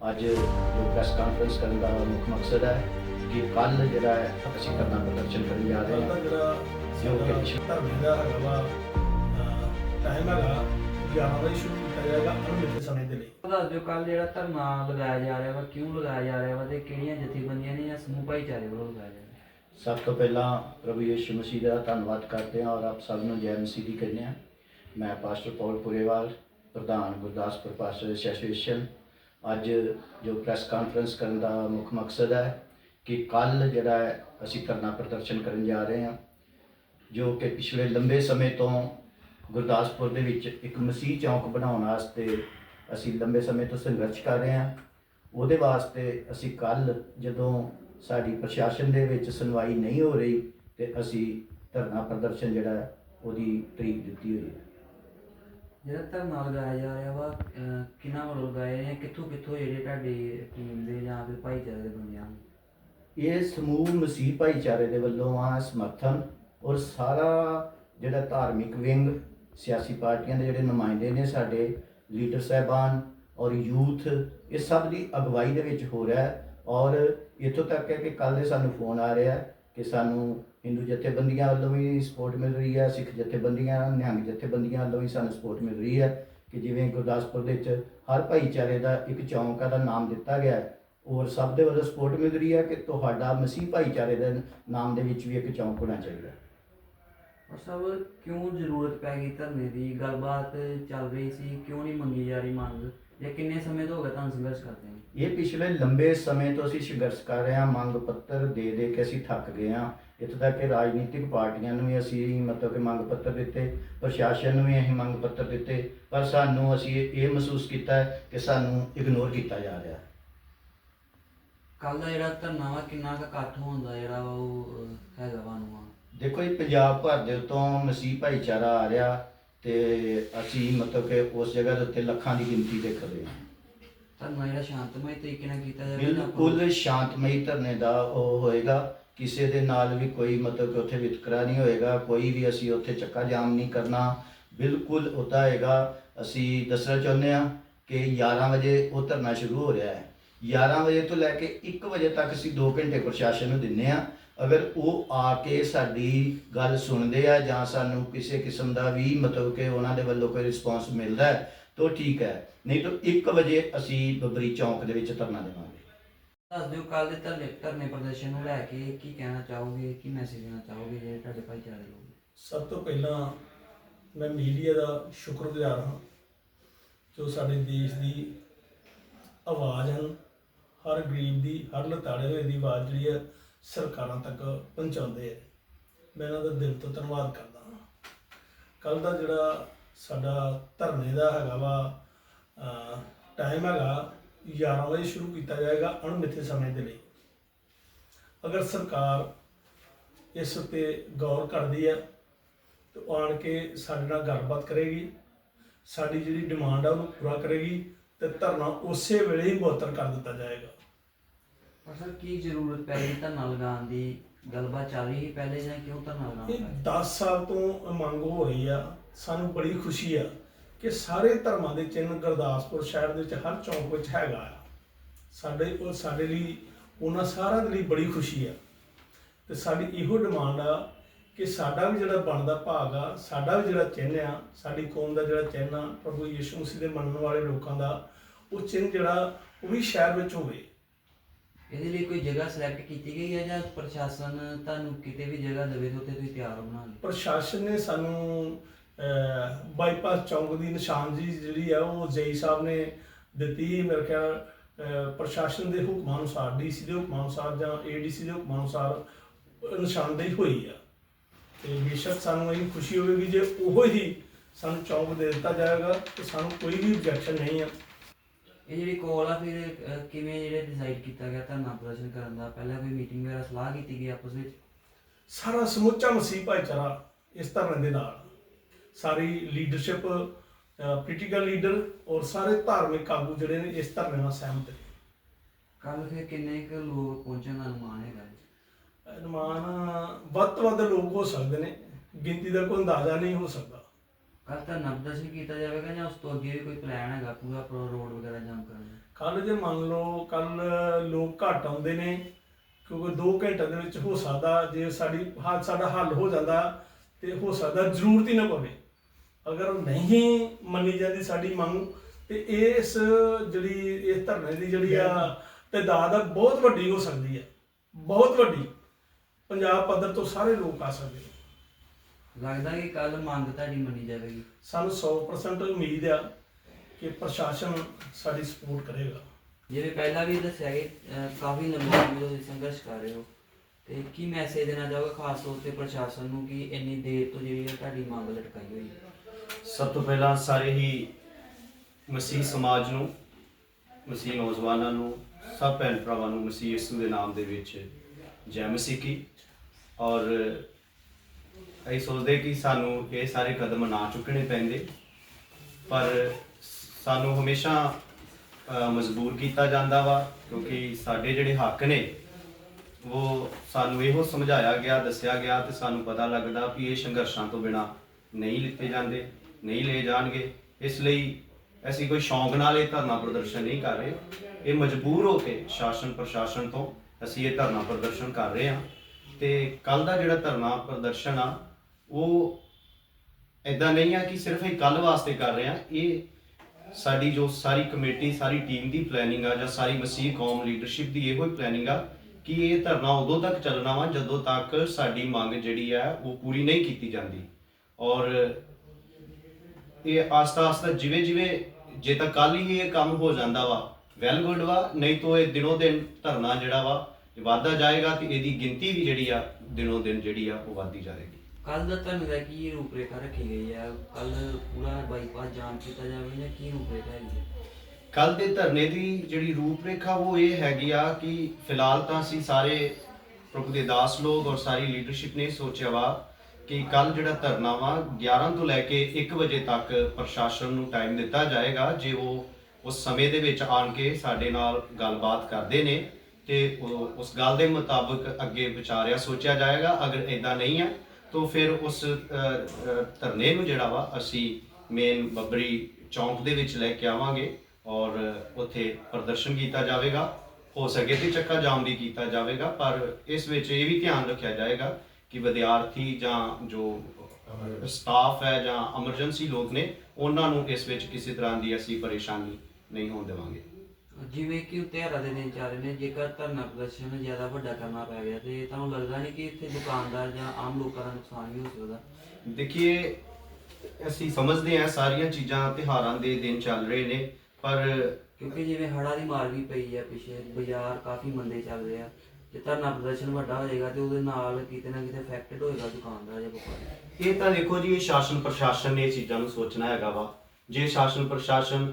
ਅੱਜ ਜੋ press conference ਕਰਨ ਦਾ ਮੁੱਖ ਮਕਸਦ ਹੈ ਕਿ ਕੱਲ ਜਿਹੜਾ ਹੈ ਅਸੀਂ ਕਰਨਾ ਪ੍ਰਦਰਸ਼ਨ ਕਰਨ ਜਾ ਰਹੇ ਦਾ ਹਾਂ ਜਿਹੜਾ ਜੋ ਕਿ ਧਰਨੇ ਦਾ ਹੈਗਾ ਵਾ ਟਾਈਮ ਹੈਗਾ 11 ਵਜੇ ਸ਼ੁਰੂ ਕੀਤਾ ਜਾਏਗਾ ਅਣਮਿੱਥੇ ਸਮੇਂ ਦੇ ਲਈ। ਦੱਸ ਦਿਓ ਕੱਲ ਜਿਹੜਾ ਧਰਨਾ ਲਗਾਇਆ ਜਾ ਰਿਹਾ ਵਾ ਕਿਉਂ ਲਗਾਇਆ ਜਾ ਰਿਹਾ ਵਾ ਤੇ ਕਿਹੜੀਆਂ ਜਥੇਬੰਦੀਆਂ ਨੇ ਜਾਂ ਸਮੂਹ ਭਾਈਚਾਰੇ ਵੱਲੋਂ ਲਗਾਇਆ ਜਾ ਰਿਹਾ? ਸਭ ਤੋਂ ਪਹਿਲਾਂ ਪ੍ਰਭੂ ਯਿਸੂ ਮਸੀਹ ਦਾ ਧੰਨਵਾਦ ਕਰਦੇ ਹਾਂ ਔਰ ਆਪ ਸਭ ਨੂੰ ਜੈ ਮਸੀਹ ਦੀ ਕਹਿੰਦੇ ਹਾਂ। ਮੈਂ ਪਾਸਟਰ ਪੌਲ ਪੁਰੇਵਾਲ ਪ੍ਰਧਾਨ ਗੁਰਦਾਸਪੁਰ ਪਾਸਟਰ ਐਸੋਸੀਏਸ਼ਨ ਅੱਜ ਜੋ ਪ੍ਰੈਸ ਕਾਨਫਰੰਸ ਕਰਨ ਦਾ ਮੁੱਖ ਮਕਸਦ ਹੈ ਕਿ ਕੱਲ ਜਿਹੜਾ ਹੈ, ਅਸੀਂ ਧਰਨਾ ਪ੍ਰਦਰਸ਼ਨ ਕਰਨ ਜਾ ਰਹੇ ਹਾਂ, ਜੋ ਕਿ ਪਿਛਲੇ ਲੰਬੇ ਸਮੇਂ ਤੋਂ ਗੁਰਦਾਸਪੁਰ ਦੇ ਵਿੱਚ ਇੱਕ ਮਸੀਹ ਚੌਂਕ ਬਣਾਉਣ ਵਾਸਤੇ ਅਸੀਂ ਲੰਬੇ ਸਮੇਂ ਤੋਂ ਸੰਘਰਸ਼ ਕਰ ਰਹੇ ਹਾਂ। ਉਹਦੇ ਵਾਸਤੇ ਅਸੀਂ ਕੱਲ ਜਦੋਂ ਸਾਡੀ ਪ੍ਰਸ਼ਾਸਨ ਦੇ ਵਿੱਚ ਸੁਣਵਾਈ ਨਹੀਂ ਹੋ ਰਹੀ, ਤੇ ਅਸੀਂ ਧਰਨਾ ਪ੍ਰਦਰਸ਼ਨ ਜਿਹੜਾ ਉਹਦੀ ਤਰੀਕ ਦਿੱਤੀ ਹੋਈ ਹੈ। ਜਿਹੜਾ ਧਰਨਾ ਲਗਾਇਆ ਜਾ ਰਿਹਾ ਵਾ, ਅਹ ਕਿਹਨਾਂ ਵੱਲੋਂ ਲਗਾਇਆ ਜਾਂ ਕਿੱਥੋਂ ਕਿੱਥੋਂ ਜਿਹੜੇ ਤੁਹਾਡੇ ਟੀਮ ਦੇ ਜਾਂ ਫਿਰ ਭਾਈਚਾਰੇ ਦੇ ਬੰਦੇ ਹਨ ਇਹ ਸਮੂਹ ਮਸੀਹ ਭਾਈਚਾਰੇ ਦੇ ਵੱਲੋਂ ਆ ਸਮਰਥਨ ਔਰ ਸਾਰਾ ਜਿਹੜਾ ਧਾਰਮਿਕ ਵਿੰਗ ਸਿਆਸੀ ਪਾਰਟੀਆਂ ਦੇ ਜਿਹੜੇ ਨੁਮਾਇੰਦੇ ਨੇ ਸਾਡੇ ਲੀਡਰ ਸਾਹਿਬਾਨ ਔਰ ਯੂਥ, ਇਹ ਸਭ ਦੀ ਅਗਵਾਈ ਦੇ ਵਿੱਚ ਹੋ ਰਿਹਾ ਹੈ ਔਰ ਇੱਥੋਂ ਤੱਕ ਹੈ ਕਿ ਕੱਲ ਦੇ ਸਾਨੂੰ ਫੋਨ ਆ ਰਿਹਾ ਹੈ ਕਿ ਸਾਨੂੰ ਹਿੰਦੂ ਜਥੇਬੰਦੀਆਂ ਵੱਲੋਂ ਵੀ ਸਪੋਰਟ ਮਿਲ ਰਹੀ ਹੈ, ਸਿੱਖ ਜਥੇਬੰਦੀਆਂ, ਨਿਹੰਗ ਜਥੇਬੰਦੀਆਂ ਵੱਲੋਂ ਵੀ ਸਾਨੂੰ ਸਪੋਰਟ ਮਿਲ ਰਹੀ ਹੈ ਕਿ ਜਿਵੇਂ ਗੁਰਦਾਸਪੁਰ ਦੇ ਵਿੱਚ ਹਰ ਭਾਈਚਾਰੇ ਦਾ ਇੱਕ ਚੌਂਕ ਦਾ ਨਾਮ ਦਿੱਤਾ ਗਿਆ ਹੈ। ਔਰ ਸਭ ਦੇ ਵੱਲੋਂ ਸਪੋਰਟ ਮਿਲ ਰਹੀ ਹੈ ਕਿ ਤੁਹਾਡਾ ਮਸੀਹ ਭਾਈਚਾਰੇ ਦੇ ਨਾਮ ਦੇ ਵਿੱਚ ਵੀ ਇੱਕ ਚੌਂਕ ਹੋਣਾ ਚਾਹੀਦਾ ਹੈ। ਔਰ ਸਭ ਕਿਉਂ ਜ਼ਰੂਰਤ ਪੈ ਗਈ ਧਰਨੇ ਦੀ? ਗੱਲਬਾਤ ਚੱਲ ਰਹੀ ਸੀ, ਕਿਉਂ ਨਹੀਂ ਮੰਗੀ ਜਾ ਰਹੀ ਮੰਗ? ਜਾਂ ਕਿੰਨੇ ਸਮੇਂ ਤੋਂ ਹੋ ਗਿਆ ਤੁਹਾਨੂੰ ਸੰਘਰਸ਼ ਕਰਦੇ ਨੇ? ਇਹ ਪਿਛਲੇ ਲੰਬੇ ਸਮੇਂ ਤੋਂ ਅਸੀਂ ਸੰਘਰਸ਼ ਕਰ ਰਹੇ ਹਾਂ ਮੰਗ ਪੱਤਰ ਦੇ ਦੇ ਕੇ ਅਸੀਂ ਥੱਕ ਗਏ ਹਾਂ। ਇੱਥੋਂ ਤੱਕ ਕਿ ਰਾਜਨੀਤਿਕ ਪਾਰਟੀਆਂ ਨੂੰ ਵੀ ਅਸੀਂ ਮਤਲਬ ਕਿ ਮੰਗ ਪੱਤਰ ਦਿੱਤੇ ਪ੍ਰਸ਼ਾਸਨ ਨੂੰ ਵੀ ਅਸੀਂ ਮੰਗ ਪੱਤਰ ਦਿੱਤੇ ਪਰ ਸਾਨੂੰ ਅਸੀਂ ਇਹ ਮਹਿਸੂਸ ਕੀਤਾ ਕਿ ਸਾਨੂੰ ਇਗਨੋਰ ਕੀਤਾ ਜਾ ਰਿਹਾ। ਕੱਲ ਦਾ ਜਿਹੜਾ ਧਰਨਾ ਵਾ ਕਿੰਨਾ ਕੁ ਇਕੱਠ ਹੁੰਦਾ ਜਿਹੜਾ ਵਾ ਉਹ ਹੈਗਾ ਵਾ ਨੂੰ ਦੇਖੋ ਇਹ ਪੰਜਾਬ ਭਰ ਦੇ ਉੱਤੋਂ ਮਸੀਹ ਭਾਈਚਾਰਾ ਆ ਰਿਹਾ। ਤੇ ਅਸੀਂ ਮਤਲਬ ਕਿ ਉਸ ਜਗ੍ਹਾ ਦੇ ਉੱਤੇ ਲੱਖਾਂ ਦੀ ਗਿਣਤੀ ਦੇਖ ਰਹੇ ਹਾਂ। ਧਰਨਾ ਜਿਹੜਾ ਸ਼ਾਂਤਮਈ ਤਰੀਕੇ ਨਾਲ ਕੀਤਾ ਜਾਵੇ ਜਾਂ ਬਿਲਕੁਲ ਸ਼ਾਂਤਮਈ ਧਰਨੇ ਦਾ ਉਹ ਹੋਏਗਾ। ਕਿਸੇ ਦੇ ਨਾਲ ਵੀ ਕੋਈ ਮਤਲਬ ਕਿ ਉੱਥੇ ਵਿਤਕਰਾ ਨਹੀਂ ਹੋਏਗਾ। ਕੋਈ ਵੀ ਅਸੀਂ ਉੱਥੇ ਚੱਕਾ ਜਾਮ ਨਹੀਂ ਕਰਨਾ। ਬਿਲਕੁਲ ਉਤਾ ਹੈਗਾ ਅਸੀਂ ਦੱਸਣਾ ਚਾਹੁੰਦੇ ਹਾਂ ਕਿ 11 ਵਜੇ ਉਹ ਧਰਨਾ ਸ਼ੁਰੂ ਹੋ ਰਿਹਾ ਹੈ। 11 ਵਜੇ ਤੋਂ ਲੈ ਕੇ 1 ਵਜੇ ਤੱਕ ਅਸੀਂ 2 ਘੰਟੇ ਪ੍ਰਸ਼ਾਸਨ ਨੂੰ ਦਿੰਨੇ ਆ ਅਗਰ ਉਹ ਆ ਕੇ ਸਾਡੀ ਗੱਲ ਸੁਣਦੇ ਆ ਜਾਂ ਸਾਨੂੰ ਕਿਸੇ ਕਿਸਮ ਦਾ ਵੀ ਮਤਲਬ ਕਿ ਉਹਨਾਂ ਦੇ ਵੱਲੋਂ ਕੋਈ ਰਿਸਪਾਂਸ ਮਿਲਦਾ ਹੈ ਤਾਂ ਠੀਕ ਹੈ। ਨਹੀਂ ਤਾਂ 1 ਵਜੇ ਅਸੀਂ ਬੱਬਰੀ ਚੌਂਕ ਦੇ ਵਿੱਚ ਧਰਨਾ ਦੇਵਾਂਗੇ। ਦੱਸ ਦਿਓ ਕੱਲ ਦੇ ਧਰਨੇ ਧਰਨੇ ਪ੍ਰਦਰਸ਼ਨ ਨੂੰ ਲੈ ਕੇ ਕੀ ਕਹਿਣਾ ਚਾਹੋਗੇ ਕੀ ਮੈਸੇਜ ਦੇਣਾ ਚਾਹੋਗੇ ਜਿਹੜੇ ਤੁਹਾਡੇ ਭਾਈਚਾਰੇ ਲੋਕ ਸਭ ਤੋਂ ਪਹਿਲਾਂ ਮੈਂ ਮੀਡੀਆ ਦਾ ਸ਼ੁਕਰਗੁਜ਼ਾਰ ਹਾਂ ਜੋ ਸਾਡੇ ਦੇਸ਼ ਦੀ ਆਵਾਜ਼ ਹਨ ਹਰ ਗਰੀਬ ਦੀ ਹਰ ਲਤਾੜੇ ਹੋਏ ਦੀ ਆਵਾਜ਼ ਜਿਹੜੀ ਹੈ ਸਰਕਾਰਾਂ ਤੱਕ ਪਹੁੰਚਾਉਂਦੇ ਆ। ਮੈਂ ਇਹਨਾਂ ਦਾ ਦਿਲ ਤੋਂ ਧੰਨਵਾਦ ਕਰਦਾ ਹਾਂ। ਕੱਲ ਦਾ ਜਿਹੜਾ ਸਾਡਾ ਧਰਨੇ ਦਾ ਹੈਗਾ ਵਾ ਟਾਈਮ ਹੈਗਾ 11 ਵਜੇ ਸ਼ੁਰੂ ਕੀਤਾ ਜਾਏਗਾ ਅਣਮਿੱਥੇ ਸਮੇਂ ਦੇ ਲਈ। ਅਗਰ ਸਰਕਾਰ ਇਸ ਉੱਤੇ ਗੌਰ ਕਰਦੀ ਹੈ, ਤੇ ਆਣ ਕੇ ਸਾਡੇ ਨਾਲ ਗੱਲਬਾਤ ਕਰੇਗੀ। ਸਾਡੀ ਜਿਹੜੀ ਡਿਮਾਂਡ ਆ, ਉਹਨੂੰ ਪੂਰਾ ਕਰੇਗੀ ਤੇ ਧਰਨਾ ਉਸੇ ਵੇਲੇ ਹੀ ਮੁਅੱਤਲ ਕਰ ਦਿੱਤਾ ਜਾਏਗਾ। ਪਰ ਸਰ ਕੀ ਜ਼ਰੂਰਤ ਪੈ ਗਈ ਧਰਨਾ ਲਗਾਉਣ ਦੀ? ਗੱਲਬਾਤ ਚੱਲ ਰਹੀ ਸੀ ਪਹਿਲੇ ਜਾਂ ਕਿਉਂ ਧਰਨਾ ਲਗਾਉਣਾ ਇਹ ਪਿਆ 10 ਸਾਲ ਤੋਂ ਮੰਗ ਹੋ ਰਹੀ ਆ, ਸਾਨੂੰ ਬੜੀ ਖੁਸ਼ੀ ਆ ਕਿ ਸਾਰੇ ਧਰਮਾਂ ਦੇ ਚਿੰਨ੍ਹ ਗੁਰਦਾਸਪੁਰ ਸ਼ਹਿਰ ਦੇ ਵਿੱਚ ਹਰ ਚੌਂਕ ਵਿੱਚ ਹੈਗਾ ਆ। ਸਾਡੇ ਉਹ ਸਾਡੇ ਲਈ, ਉਹਨਾਂ ਸਾਰਿਆਂ ਦੇ ਲਈ ਬੜੀ ਖੁਸ਼ੀ ਆ। ਤੇ ਸਾਡੀ ਇਹੋ ਡਿਮਾਂਡ ਆ ਕਿ ਸਾਡਾ ਵੀ ਜਿਹੜਾ ਬਣਦਾ ਭਾਗ ਆ, ਸਾਡਾ ਵੀ ਜਿਹੜਾ ਚਿੰਨ੍ਹ ਆ, ਸਾਡੀ ਕੌਮ ਦਾ ਜਿਹੜਾ ਚਿੰਨ੍ਹ ਆ, ਪ੍ਰਭੂ ਯਿਸੂ ਮਸੀਹ ਦੇ ਮੰਨਣ ਵਾਲੇ ਲੋਕਾਂ ਦਾ, ਉਹ ਚਿੰਨ੍ਹ ਜਿਹੜਾ ਉਹ ਵੀ ਸ਼ਹਿਰ ਵਿੱਚ ਹੋਵੇ। ਇਹਦੇ ਲਈ ਕੋਈ ਜਗ੍ਹਾ ਸਿਲੈਕਟ ਕੀਤੀ ਗਈ ਹੈ ਜਾਂ ਪ੍ਰਸ਼ਾਸਨ ਤੁਹਾਨੂੰ ਕਿਤੇ ਵੀ ਜਗ੍ਹਾ ਦੇਵੇ ਤਾਂ ਉੱਥੇ ਤੁਸੀਂ ਤਿਆਰ ਹੋ ਪ੍ਰਸ਼ਾਸਨ ਨੇ ਸਾਨੂੰ ਬਾਈਪਾਸ ਚੌਂਕ ਦੀ ਨਿਸ਼ਾਨਜੀ ਜਿਹੜੀ ਆ, ਉਹ ਜੇਈ ਸਾਹਿਬ ਨੇ ਦਿੱਤੀ। ਮੇਰੇ ਖਿਆਲ ਪ੍ਰਸ਼ਾਸਨ ਦੇ ਹੁਕਮਾਂ ਅਨੁਸਾਰ ਡੀਸੀ ਦੇ ਹੁਕਮਾਂ ਅਨੁਸਾਰ ਜਾਂ ਏਡੀਸੀ ਦੇ ਹੁਕਮਾਂ ਅਨੁਸਾਰ ਨਿਸ਼ਾਨਦੇਹੀ ਹੋਈ ਆ। ਤੇ ਬੇਸ਼ੱਕ ਸਾਨੂੰ ਇਹ ਖੁਸ਼ੀ ਹੋਵੇਗੀ ਜੇ ਉਹੋ ਹੀ ਸਾਨੂੰ ਚੌਂਕ ਦੇ ਦਿੱਤਾ ਜਾਏਗਾ ਤੇ ਸਾਨੂੰ ਕੋਈ ਵੀ objection ਨਹੀਂ ਆ। ਇਹ ਜਿਹੜੀ ਕੋਲ ਆ ਫਿਰ ਅਹ, ਕਿਵੇਂ ਜਿਹੜੇ ਡਿਸਾਈਡ ਕੀਤਾ ਗਿਆ ਧਰਨਾ ਪ੍ਰਦਰਸ਼ਨ ਕਰਨ ਦਾ? ਪਹਿਲਾਂ ਕੋਈ ਮੀਟਿੰਗ ਵਗੈਰਾ ਸਲਾਹ ਕੀਤੀ ਗਈ ਆਪਸ ਵਿੱਚ? ਸਾਰਾ ਸਮੁੱਚਾ ਮਸੀਹ ਭਾਈਚਾਰਾ ਇਸ ਧਰਨੇ ਦੇ ਨਾਲ। ਸਾਰੀ ਲੀਡਰਸ਼ਿਪ ਪੋਲੀਟੀਕਲ ਲੀਡਰ ਔਰ ਸਾਰੇ ਧਾਰਮਿਕ ਆਗੂ ਜਿਹੜੇ ਨੇ ਇਸ ਧਰਨੇ ਨਾਲ ਸਹਿਮਤ ਨੇ। ਕੱਲ ਫਿਰ ਕਿੰਨੇ ਕੁ ਲੋਕ ਪਹੁੰਚਣ ਦਾ ਅਨੁਮਾਨ ਹੈਗਾ ਜੀ? ਅਨੁਮਾਨ ਵੱਧ ਤੋਂ ਵੱਧ ਲੋਕ ਹੋ ਸਕਦੇ ਨੇ। ਗਿਣਤੀ ਦਾ ਕੋਈ ਅੰਦਾਜ਼ਾ ਨਹੀਂ ਹੋ ਸਕਦਾ। ਕੱਲ ਧਰਨਾ ਪ੍ਰਦਰਸ਼ਨ ਕੀਤਾ ਜਾਵੇਗਾ ਜਾਂ ਉਸ ਤੋਂ ਅੱਗੇ ਵੀ ਕੋਈ ਪਲਾਨ ਹੈਗਾ ਪੂਰਾ ਰੋਡ ਵਗੈਰਾ ਜਾਮ ਕਰਨ ਦਾ? ਕੱਲ ਜੇ ਮੰਨ ਲਓ ਕੱਲ ਲੋਕ ਘੱਟ ਆਉਂਦੇ ਨੇ ਕਿਉਂਕਿ 2 ਘੰਟਿਆਂ ਦੇ ਵਿੱਚ ਹੋ ਸਕਦਾ ਜੇ ਸਾਡੀ ਹੱਲ ਸਾਡਾ ਹੱਲ ਹੋ ਜਾਂਦਾ ਤੇ ਹੋ ਸਕਦਾ ਜ਼ਰੂਰਤ ਹੀ ਨਾ ਪਵੇ। ਅਗਰ ਨਹੀਂ ਮੰਨੀ ਜਾਂਦੀ ਸਾਡੀ ਮੰਗ ਤੇ ਇਸ ਜਿਹੜੀ ਇਸ ਧਰਨੇ ਦੀ ਜਿਹੜੀ ਆ ਤਾਦਾਦ ਆ ਬਹੁਤ ਵੱਡੀ ਹੋ ਸਕਦੀ ਹੈ ਬਹੁਤ ਵੱਡੀ। ਪੰਜਾਬ ਪੱਧਰ ਤੋਂ ਸਾਰੇ ਲੋਕ ਆ ਸਕਦੇ ਨੇ। ਲੱਗਦਾ ਕਿ ਕੱਲ ਮੰਗ ਤੁਹਾਡੀ ਮੰਨੀ ਜਾਵੇਗੀ। ਸਾਨੂੰ 100% ਉਮੀਦ ਆ ਕਿ ਪ੍ਰਸ਼ਾਸਨ ਸਾਡੀ ਸਪੋਰਟ ਕਰੇਗਾ। ਜਿਵੇਂ ਪਹਿਲਾਂ ਵੀ ਦੱਸਿਆ ਕਿ ਅਹ, ਕਾਫੀ ਲੰਬੇ ਸਮੇਂ ਤੋਂ ਤੁਸੀਂ ਸੰਘਰਸ਼ ਕਰ ਰਹੇ ਹੋ ਤੇ ਕੀ ਮੈਸੇਜ ਦੇਣਾ ਚਾਹੋਗੇ ਖਾਸ ਤੌਰ ਤੇ ਪ੍ਰਸ਼ਾਸਨ ਨੂੰ ਕਿ ਇੰਨੀ ਦੇਰ ਤੋਂ ਜਿਹੜੀ ਹੈ ਤੁਹਾਡੀ ਮੰਗ ਲਟਕਾਈ ਹੋਈ ਹੈ? ਸਭ ਤੋਂ ਪਹਿਲਾਂ ਸਾਰੇ ਹੀ ਮਸੀਹ ਸਮਾਜ ਨੂੰ ਮਸੀਹ ਨੌਜਵਾਨਾਂ ਨੂੰ ਸਭ ਭੈਣ ਭਰਾਵਾਂ ਨੂੰ ਮਸੀਹ ਯਿਸੂ ਦੇ ਨਾਮ ਦੇ ਵਿੱਚ ਜੈ ਮਸੀਹ ਕੀ। ਔਰ ਅਸੀਂ ਸੋਚਦੇ ਕਿ ਸਾਨੂੰ ਇਹ ਸਾਰੇ ਕਦਮ ਨਾ ਚੁੱਕਣੇ ਪੈਂਦੇ, ਪਰ ਸਾਨੂੰ ਹਮੇਸ਼ਾ ਮਜਬੂਰ ਕੀਤਾ ਜਾਂਦਾ ਵਾ, ਕਿਉਂਕਿ ਸਾਡੇ ਜਿਹੜੇ ਹੱਕ ਨੇ, ਉਹ ਸਾਨੂੰ ਇਹੋ ਸਮਝਾਇਆ ਗਿਆ, ਦੱਸਿਆ ਗਿਆ ਤੇ ਸਾਨੂੰ ਪਤਾ ਲੱਗਦਾ ਵੀ ਇਹ ਸੰਘਰਸ਼ਾਂ ਤੋਂ ਬਿਨਾ ਨਹੀਂ ਲਿੱਤੇ ਜਾਂਦੇ, ਨਹੀਂ ਲਏ ਜਾਣਗੇ। ਇਸ ਲਈ ਅਸੀਂ ਕੋਈ ਸ਼ੌਂਕ ਨਾਲ ਇਹ ਧਰਨਾ ਪ੍ਰਦਰਸ਼ਨ ਨਹੀਂ ਕਰ ਰਹੇ। ਇਹ ਮਜਬੂਰ ਹੋ ਕੇ ਸ਼ਾਸਨ ਪ੍ਰਸ਼ਾਸਨ ਤੋਂ ਅਸੀਂ ਇਹ ਧਰਨਾ ਪ੍ਰਦਰਸ਼ਨ ਕਰ ਰਹੇ ਹਾਂ। ਤੇ ਕੱਲ ਦਾ ਜਿਹੜਾ ਧਰਨਾ ਪ੍ਰਦਰਸ਼ਨ ਆ ਉਹ ਇਦਾਂ ਨਹੀਂ ਆ ਕਿ ਸਿਰਫ ਇਹ ਕੱਲ ਵਾਸਤੇ ਕਰ ਰਹੇ ਆ ਇਹ ਸਾਡੀ ਜੋ ਸਾਰੀ ਕਮੇਟੀ, ਸਾਰੀ ਟੀਮ ਦੀ ਪਲੈਨਿੰਗ ਆ ਜਾਂ ਸਾਰੀ ਮਸੀਹ ਕੌਮ ਲੀਡਰਸ਼ਿਪ ਦੀ ਇਹੋ ਹੀ ਪਲੈਨਿੰਗ ਆ ਕਿ ਇਹ ਧਰਨਾ ਉਦੋਂ ਤੱਕ ਚੱਲਣਾ ਵਾ ਜਦੋਂ ਤੱਕ ਸਾਡੀ ਮੰਗ ਜਿਹੜੀ ਆ ਉਹ ਪੂਰੀ ਨਹੀਂ ਕੀਤੀ ਜਾਂਦੀ। ਔਰ ਇਹ ਆਸਤਾ ਆਸਤਾ ਜਿਵੇਂ ਜਿਵੇਂ ਜੇ ਤਾਂ ਕੱਲ ਹੀ ਇਹ ਕੰਮ ਹੋ ਜਾਂਦਾ ਵਾ ਵੈਲ ਗੁੱਡ ਵਾ, ਨਹੀਂ ਤਾਂ ਇਹ ਦਿਨੋ ਦਿਨ ਧਰਨਾ ਜਿਹੜਾ ਵਾ ਇਹ ਵੱਧਦਾ ਜਾਏਗਾ ਤੇ ਇਹਦੀ ਗਿਣਤੀ ਵੀ ਜਿਹੜੀ ਆ ਦਿਨੋ ਦਿਨ ਜਿਹੜੀ ਆ ਉਹ ਵੱਧਦੀ ਜਾਏਗੀ। ਕੱਲ ਦਾ ਧਰਨੇ ਦਾ ਕੀ ਰੂਪਰੇਖਾ ਰੱਖੀ ਗਈ ਹੈ ਕੱਲ ਪੂਰਾ ਬਾਈਪਾਸ ਜਾਮ ਕੀਤਾ ਜਾਵੇ ਜਾਂ ਕੀ ਰੂਪਰੇਖਾ ਹੈਗੀ ਹੈ ਕੱਲ ਦੇ ਧਰਨੇ ਦੀ ਜਿਹੜੀ ਰੂਪਰੇਖਾ ਉਹ ਇਹ ਹੈਗੀ ਆ ਕਿ ਫਿਲਹਾਲ ਤਾਂ ਅਸੀਂ ਸਾਰੇ ਪ੍ਰਭੂ ਦੇ ਦਾਸ ਲੋਕ ਔਰ ਸਾਰੀ ਲੀਡਰਸ਼ਿਪ ਨੇ ਸੋਚਿਆ ਵਾ ਕਿ ਕੱਲ ਜਿਹੜਾ ਧਰਨਾ ਵਾ 11 ਤੋਂ ਲੈ ਕੇ 1 ਵਜੇ ਤੱਕ ਪ੍ਰਸ਼ਾਸਨ ਨੂੰ ਟਾਈਮ ਦਿੱਤਾ ਜਾਏਗਾ, ਜੇ ਉਹ ਉਸ ਸਮੇਂ ਦੇ ਵਿੱਚ ਆਣ ਕੇ ਸਾਡੇ ਨਾਲ ਗੱਲਬਾਤ ਕਰਦੇ ਨੇ ਤੇ ਉਹ ਉਸ ਗੱਲ ਦੇ ਮੁਤਾਬਕ ਅੱਗੇ ਵਿਚਾਰਿਆ ਸੋਚਿਆ ਜਾਏਗਾ। ਅਗਰ ਇਦਾਂ ਨਹੀਂ ਹੈ ਤੋਂ ਫਿਰ ਉਸ ਧਰਨੇ ਨੂੰ ਜਿਹੜਾ ਵਾ ਅਸੀਂ ਮੇਨ ਬੱਬਰੀ ਚੌਂਕ ਦੇ ਵਿੱਚ ਲੈ ਕੇ ਆਵਾਂਗੇ ਔਰ ਉੱਥੇ ਪ੍ਰਦਰਸ਼ਨ ਕੀਤਾ ਜਾਵੇਗਾ। ਹੋ ਸਕੇ ਤੇ ਚੱਕਾ ਜਾਮ ਵੀ ਕੀਤਾ ਜਾਵੇਗਾ, ਪਰ ਇਸ ਵਿੱਚ ਇਹ ਵੀ ਧਿਆਨ ਰੱਖਿਆ ਜਾਏਗਾ ਕਿ ਵਿਦਿਆਰਥੀ ਜਾਂ ਜੋ ਸਟਾਫ ਹੈ ਜਾਂ ਐਮਰਜੈਂਸੀ ਲੋਕ ਨੇ, ਉਹਨਾਂ ਨੂੰ ਇਸ ਵਿੱਚ ਕਿਸੇ ਤਰ੍ਹਾਂ ਦੀ ਅਸੀਂ ਪਰੇਸ਼ਾਨੀ ਨਹੀਂ ਹੋਣ ਦੇਵਾਂਗੇ। ਜਿਵੇਂ ਕਿ ਤਿਉਹਾਰਾਂ ਦੇ ਦਿਨ ਚੱਲ ਰਹੇ ਨੇ ਜੇਕਰ ਧਰਨਾ ਪ੍ਰਦਰਸ਼ਨ ਜ਼ਿਆਦਾ ਵੱਡਾ ਕਰਨਾ ਪੈ ਗਿਆ ਤੇ ਤੁਹਾਨੂੰ ਲੱਗਦਾ ਨਹੀਂ ਕਿ ਇੱਥੇ ਦੁਕਾਨਦਾਰ ਜਾਂ ਆਮ ਲੋਕਾਂ ਦਾ ਨੁਕਸਾਨ ਵੀ ਹੋ ਸਕਦਾ। ਦੇਖੀਏ ਅਸੀਂ ਸਮਝਦੇ ਹਾਂ ਸਾਰੀਆਂ ਚੀਜ਼ਾਂ ਤਿਹਾਰਾਂ ਦੇ ਦਿਨ ਚੱਲ ਰਹੇ ਨੇ ਪਰ ਕਿਉਂਕਿ ਜਿਵੇਂ ਹੜ੍ਹਾਂ ਦੀ ਮਾਰ ਵੀ ਪਈ ਹੈ ਪਿਛੇ ਬਾਜ਼ਾਰ ਕਾਫੀ ਮੰਦੇ ਚੱਲ ਰਹੇ ਆ। ਜੇ ਧਰਨਾ ਪ੍ਰਦਰਸ਼ਨ ਵੱਡਾ ਹੋ ਜਾਏਗਾ ਤੇ ਉਹਦੇ ਨਾਲ ਕਿਤੇ ਨਾ ਕਿਤੇ ਅਫੈਕਟਡ ਹੋਏਗਾ ਦੁਕਾਨਦਾਰ ਜਾਂ ਵਪਾਰੀ। ਇਹ ਤਾਂ ਦੇਖੋ ਜੀ ਇਹ ਸ਼ਾਸਨ ਪ੍ਰਸ਼ਾਸਨ ਨੇ ਇਹ ਚੀਜ਼ਾਂ ਨੂੰ ਸੋਚਣਾ ਹੈਗਾ ਵਾ। ਜੇ ਸ਼ਾਸਨ ਪ੍ਰਸ਼ਾਸਨ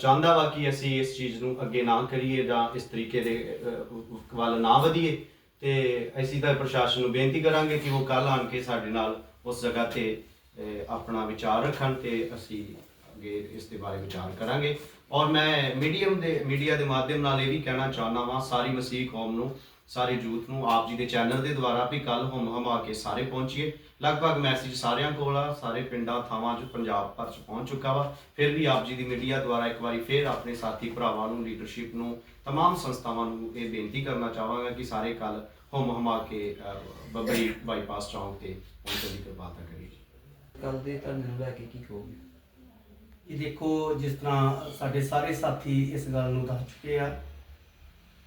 ਚਾਹੁੰਦਾ ਵਾ ਕਿ ਅਸੀਂ ਇਸ ਚੀਜ਼ ਨੂੰ ਅੱਗੇ ਨਾ ਕਰੀਏ ਜਾਂ ਇਸ ਤਰੀਕੇ ਦੇ ਵੱਲ ਨਾ ਵਧੀਏ। ਤੇ ਅਸੀਂ ਤਾਂ ਪ੍ਰਸ਼ਾਸਨ ਨੂੰ ਬੇਨਤੀ ਕਰਾਂਗੇ ਕਿ ਉਹ ਕੱਲ ਆਣ ਕੇ ਸਾਡੇ ਨਾਲ ਉਸ ਜਗ੍ਹਾ ਤੇ ਆਪਣਾ ਵਿਚਾਰ ਰੱਖਣ ਤੇ ਅਸੀਂ ਅੱਗੇ ਇਸ ਦੇ ਬਾਰੇ ਵਿਚਾਰ ਕਰਾਂਗੇ। ਔਰ ਮੈਂ ਮੀਡੀਅਮ ਦੇ, ਮੀਡੀਆ ਦੇ ਮਾਧਿਅਮ ਨਾਲ ਇਹ ਵੀ ਕਹਿਣਾ ਚਾਹੁੰਦਾ ਵਾਂ, ਸਾਰੀ ਮਸੀਹ ਕੌਮ ਨੂੰ, ਸਾਰੇ ਯੂਥ ਨੂੰ, ਆਪ ਜੀ ਦੇ ਚੈਨਲ ਦੇ ਦੁਆਰਾ ਵੀ ਕੱਲ ਹਮ ਆ ਕੇ ਸਾਰੇ ਪਹੁੰਚੀਏ। ਲਗਭਗ ਮੈਸੇਜ ਸਾਰਿਆਂ ਕੋਲ ਆ ਸਾਰੇ ਪਿੰਡਾਂ ਥਾਵਾਂ 'ਚ ਪੰਜਾਬ ਭਰ 'ਚ ਪਹੁੰਚ ਚੁੱਕਾ ਵਾ ਫਿਰ ਵੀ ਆਪ ਜੀ ਦੀ ਮੀਡੀਆ ਦੁਆਰਾ ਇੱਕ ਵਾਰੀ ਫਿਰ ਆਪਣੇ ਸਾਥੀ ਭਰਾਵਾਂ ਨੂੰ ਲੀਡਰਸ਼ਿਪ ਨੂੰ तमाम ਸੰਸਥਾਵਾਂ ਨੂੰ ਇਹ ਬੇਨਤੀ ਕਰਨਾ ਚਾਹਾਂਗਾ ਕਿ ਸਾਰੇ ਕੱਲ ਹਮ ਹਮਾ ਕੇ ਅਹ, ਬੱਬਰੀ ਬਾਈਪਾਸ ਚੌਂਕ ਤੇ ਪਹੁੰਚਣ ਦੀ ਕਿਰਪਾਲਤਾ ਕਰੀਏ ਕੱਲ ਦੇ ਧਰਨੇ ਨੂੰ ਲੈ ਕੇ ਕੀ ਕਹੋਗੇ ਇਹ ਦੇਖੋ ਜਿਸ ਤਰ੍ਹਾਂ ਸਾਡੇ ਸਾਰੇ ਸਾਥੀ ਇਸ ਗੱਲ ਨੂੰ ਦੱਸ ਚੁੱਕੇ ਆ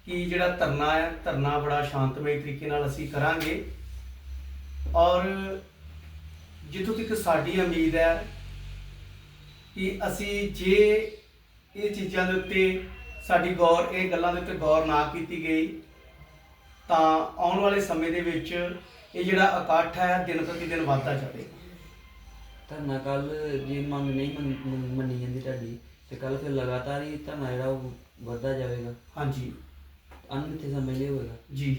ਕਿ ਜਿਹੜਾ ਧਰਨਾ ਹੈ ਧਰਨਾ ਬੜਾ ਸ਼ਾਂਤਮਈ ਤਰੀਕੇ ਨਾਲ ਅਸੀਂ ਕਰਾਂਗੇ ਔਰ ਜਿੱਥੋਂ ਤੱਕ ਸਾਡੀ ਉਮੀਦ ਹੈ ਕਿ ਅਸੀਂ ਜੇ ਇਹ ਚੀਜ਼ਾਂ ਦੇ ਉੱਤੇ ਸਾਡੀ ਗੌਰ ਇਹ ਗੱਲਾਂ ਦੇ ਉੱਤੇ ਗੌਰ ਨਾ ਕੀਤੀ ਗਈ ਤਾਂ ਆਉਣ ਵਾਲੇ ਸਮੇਂ ਦੇ ਵਿੱਚ ਇਹ ਜਿਹੜਾ ਇਕੱਠ ਹੈ ਦਿਨ ਪ੍ਰਤੀ ਦਿਨ ਵੱਧਦਾ ਜਾਵੇਗਾ ਧਰਨਾ ਕੱਲ ਜੇ ਮੰਗ ਨਹੀਂ ਮੰਨ- ਮੰਨ- ਜਾਂਦੀ ਤੁਹਾਡੀ ਤੇ ਕੱਲ ਫਿਰ ਲਗਾਤਾਰ ਹੀ ਧਰਨਾ ਜਿਹੜਾ ਉਹ ਵੱਧਦਾ ਜਾਵੇਗਾ। ਹਾਂਜੀ। ਅਨਮਿੱਥੇ ਸਮੇਂ ਲਈ ਹੋਵੇਗਾ? ਜੀ।